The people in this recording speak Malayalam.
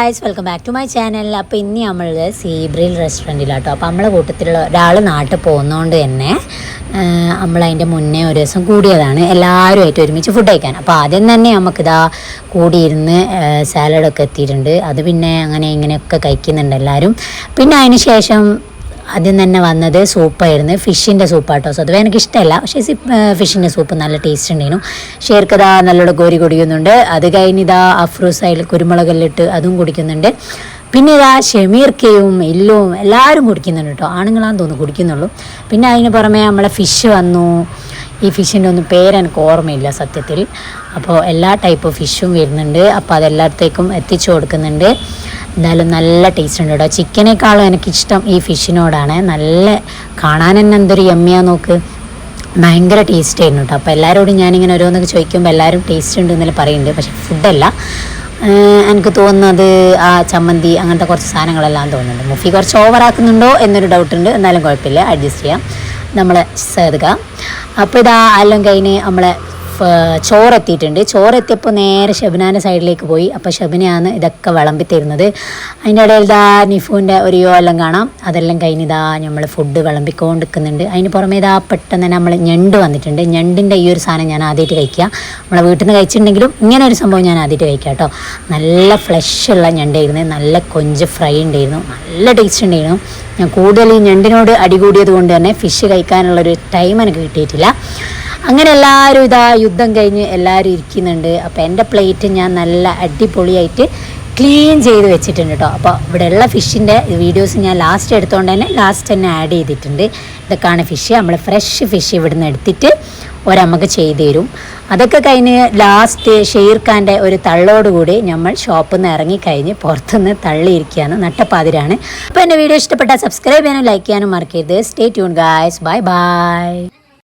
Guys welcome back to my channel അപ്പോൾ ഇനി നമ്മൾ സീബ്രിൽ റെസ്റ്റോറന്റിലാട്ടോ അപ്പോൾ നമ്മളെ കൂട്ടത്തിലുള്ള ഒരാൾ നാട്ടിൽ പോകുന്നതുകൊണ്ട് തന്നെ നമ്മൾ അതിന്റെ മുന്നേ ഒരു ദിവസം കൂടിയതാണ്. എല്ലാവരുമായിട്ട് ഒരുമിച്ച് ഫുഡ് കഴിക്കാൻ. അപ്പോൾ ആദ്യം തന്നെ നമുക്കിതാ കൂടിയിരുന്ന് സാലഡൊക്കെ എത്തിയിട്ടുണ്ട്. അത് പിന്നെ അങ്ങനെ ഇങ്ങനെയൊക്കെ കഴിക്കുന്നുണ്ട് എല്ലാവരും പിന്നെ അതിന് ശേഷം ആദ്യം തന്നെ വന്നത് സൂപ്പായിരുന്നു. ഫിഷിന്റെ സൂപ്പാട്ടോ. സോ എനിക്ക് ഇഷ്ടമല്ല പക്ഷേ ഫിഷിന്റെ സൂപ്പ് നല്ല ടേസ്റ്റ് ഉണ്ടായിരുന്നു. ഷേർക്കഥ നല്ലോണം കോരി കുടിക്കുന്നുണ്ട് അത് കഴിഞ്ഞ് ഇതാ അഫ്രൂസ് അതിൽ കുരുമുളകെല്ലിട്ട് അതും കുടിക്കുന്നുണ്ട്. പിന്നെ ഇതാ ഷമീർക്കയും എല്ലും എല്ലാവരും കുടിക്കുന്നുണ്ട് കേട്ടോ. ആണുങ്ങളാന്ന് തോന്നുന്നു കുടിക്കുന്നുള്ളൂ. പിന്നെ അതിന് പുറമെ നമ്മളെ ഫിഷ് വന്നു. ഈ ഫിഷിന്റെ ഒന്നും പേരെനിക്ക് ഓർമ്മയില്ല സത്യത്തിൽ. അപ്പോൾ എല്ലാ ടൈപ്പ് ഫിഷും വരുന്നുണ്ട്. അപ്പോൾ അതെല്ലായിടത്തേക്കും എത്തിച്ചു കൊടുക്കുന്നുണ്ട്. എന്തായാലും നല്ല ടേസ്റ്റ് ഉണ്ട് കേട്ടോ ചിക്കനേക്കാളും എനിക്കിഷ്ടം ഈ ഫിഷിനോടാണ് നല്ല കാണാൻ തന്നെ എന്തൊരു യമ്മിയാ നോക്ക്. ഭയങ്കര ടേസ്റ്റ് ആയിരുന്നു കേട്ടോ അപ്പോൾ എല്ലാവരോടും ഞാനിങ്ങനെ ഓരോന്നൊക്കെ ചോദിക്കുമ്പോൾ എല്ലാവരും ടേസ്റ്റ് ഉണ്ട് എന്നല്ല പറയുന്നുണ്ട് പക്ഷേ ഫുഡല്ല എനിക്ക് തോന്നുന്നത് ആ ചമ്മന്തി അങ്ങനത്തെ കുറച്ച് സാധനങ്ങളെല്ലാം തോന്നുന്നുണ്ട്. മുഫി കുറച്ച് ഓവറാക്കുന്നുണ്ടോ എന്നൊരു ഡൗട്ട് ഉണ്ട്. എന്നാലും കുഴപ്പമില്ല. അഡ്ജസ്റ്റ് ചെയ്യാം. നമ്മൾ സേതുക അപ്പോൾ ഇതാ എല്ലാം കഴിഞ്ഞ് നമ്മളെ ചോറെത്തിയിട്ടുണ്ട്. ചോറെത്തിയപ്പോൾ നേരെ ഷബിനാന്റെ സൈഡിലേക്ക് പോയി. അപ്പോൾ ഷബിനയാണ് ഇതൊക്കെ വിളമ്പി തരുന്നത്. അതിന്റെ ഇടയിൽ ഇതാ നിഫുവിന്റെ ഒരു യോ എല്ലാം കാണാം. അതെല്ലാം കഴിഞ്ഞ് ഇതാ നമ്മൾ ഫുഡ് വിളമ്പിക്കൊണ്ടിരിക്കുന്നുണ്ട്. അതിന് പുറമെ ഇതാ പെട്ടെന്ന് തന്നെ നമ്മൾ ഞണ്ട് വന്നിട്ടുണ്ട്. ഞണ്ടിന്റെ ഈ ഒരു സാധനം ഞാൻ ആദ്യമായിട്ട് കഴിക്കുക. നമ്മളെ വീട്ടിൽ നിന്ന് കഴിച്ചിട്ടുണ്ടെങ്കിലും ഇങ്ങനെ ഒരു സംഭവം ഞാൻ ആദ്യമായിട്ട് കഴിക്കാം കേട്ടോ. നല്ല ഫ്ലഷ് ഉള്ള ഞണ്ടായിരുന്നു. നല്ല കൊഞ്ച് ഫ്രൈ ഉണ്ടായിരുന്നു. നല്ല ടേസ്റ്റ് ഉണ്ടായിരുന്നു. ഞാൻ കൂടുതൽ ഈ ഞണ്ടിനോട് അടികൂടിയത് കൊണ്ട് തന്നെ ഫിഷ് കഴിക്കാനുള്ളൊരു ടൈം എനിക്ക് കിട്ടിയിട്ടില്ല. അങ്ങനെ എല്ലാവരും ഇതാ യുദ്ധം കഴിഞ്ഞ് എല്ലാവരും ഇരിക്കുന്നുണ്ട്. അപ്പോൾ എന്റെ പ്ലേറ്റ് ഞാൻ നല്ല അടിപൊളിയായിട്ട് ക്ലീൻ ചെയ്ത് വെച്ചിട്ടുണ്ട് കേട്ടോ അപ്പോൾ ഇവിടെയുള്ള ഫിഷിന്റെ വീഡിയോസ് ഞാൻ ലാസ്റ്റ് എടുത്തുകൊണ്ട് തന്നെ ലാസ്റ്റ് തന്നെ ആഡ് ചെയ്തിട്ടുണ്ട്. ഇതൊക്കെയാണ് ഫിഷ് നമ്മൾ ഫ്രഷ് ഫിഷ് ഇവിടുന്ന് എടുത്തിട്ട് ഒരമ്മക്ക് ചെയ്തു തരും. അതൊക്കെ കഴിഞ്ഞ് ലാസ്റ്റ് ഷെയർ ഖാന്റെ ഒരു തള്ളോടുകൂടി നമ്മൾ ഷോപ്പിൽ നിന്ന് ഇറങ്ങിക്കഴിഞ്ഞ് പുറത്തുനിന്ന് തള്ളിയിരിക്കുകയാണ് നട്ടപ്പാതിരാണ്. അപ്പോൾ എന്റെ വീഡിയോ ഇഷ്ടപ്പെട്ടാൽ സബ്സ്ക്രൈബ് ചെയ്യാനും ലൈക്ക് ചെയ്യാനും മറക്കരുത്. Stay tune guys bye bye